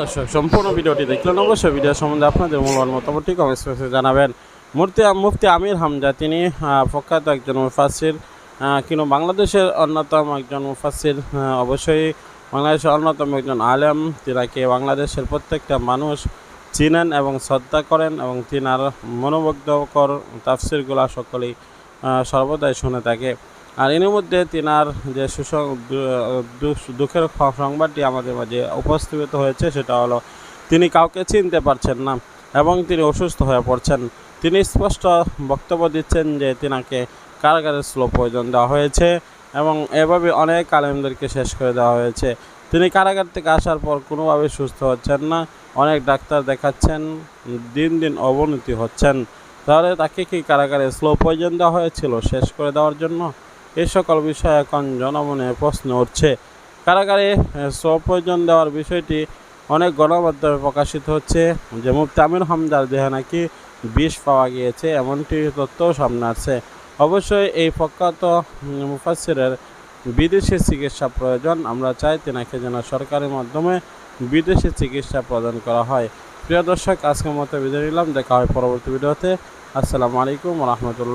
দর্শক, সম্পূর্ণ ভিডিওটি দেখলেন অবশ্যই ভিডিও সম্বন্ধে আপনাদের মূল্যবান মতামতটি কমেন্ট বক্সে জানাবেন। মূর্তি, মুফতি আমির হামজা, তিনি প্রখ্যাত একজন মুফাসির কিন্তু বাংলাদেশের অন্যতম একজন মুফাসির অবশ্যই বাংলাদেশের অন্যতম একজন আলেম। তিনাকে বাংলাদেশের প্রত্যেকটা মানুষ চিনেন এবং শ্রদ্ধা করেন এবং তিনার মনোমুগ্ধকর তাফসিরগুলা সকলেই সর্বদাই শুনে থাকে। আর এর মধ্যে তিনার যে সুসং দুঃখের সংবাদটি আমাদের মাঝে উপস্থাপিত হয়েছে, সেটা হলো, তিনি কাউকে চিনতে পারছেন না এবং তিনি অসুস্থ হয়ে পড়ছেন। তিনি স্পষ্ট বক্তব্য দিচ্ছেন যে তিনাকে কারাগারের স্লো প্রয়োজন দেওয়া হয়েছে এবং এভাবে অনেক আলেমদেরকে শেষ করে দেওয়া হয়েছে। তিনি কারাগার থেকে আসার পর কোনোভাবে সুস্থ হচ্ছেন না, অনেক ডাক্তার দেখাচ্ছেন, দিন দিন অবনতি হচ্ছেন। তাহলে তাকে কি কারাগারে স্লো পয়জন দেওয়া হয়েছিল শেষ করে দেওয়ার জন্য? এই সকল বিষয়ে এখন জনমনে প্রশ্ন উঠছে। কারাগারে স্লো প্রয়োজন দেওয়ার বিষয়টি অনেক গণমাধ্যমে প্রকাশিত হচ্ছে যে মুফতি আমির হামদার দেহে নাকি বিষ পাওয়া গিয়েছে এমনটি তথ্যও সামনে আসছে। অবশ্যই এই প্রখ্যাত উম, মুফাসসিরের বিদেশি চিকিৎসা প্রয়োজন আমরা চাই তেনাকে যেন সরকারের মাধ্যমে বিদেশি চিকিৎসা প্রদান করা হয়। প্রিয় দর্শক আজকের মতো বিদায় নিলাম দেখা হয় পরবর্তী ভিডিওতে। আসসালামু আলাইকুম রহমতুল্লাহ।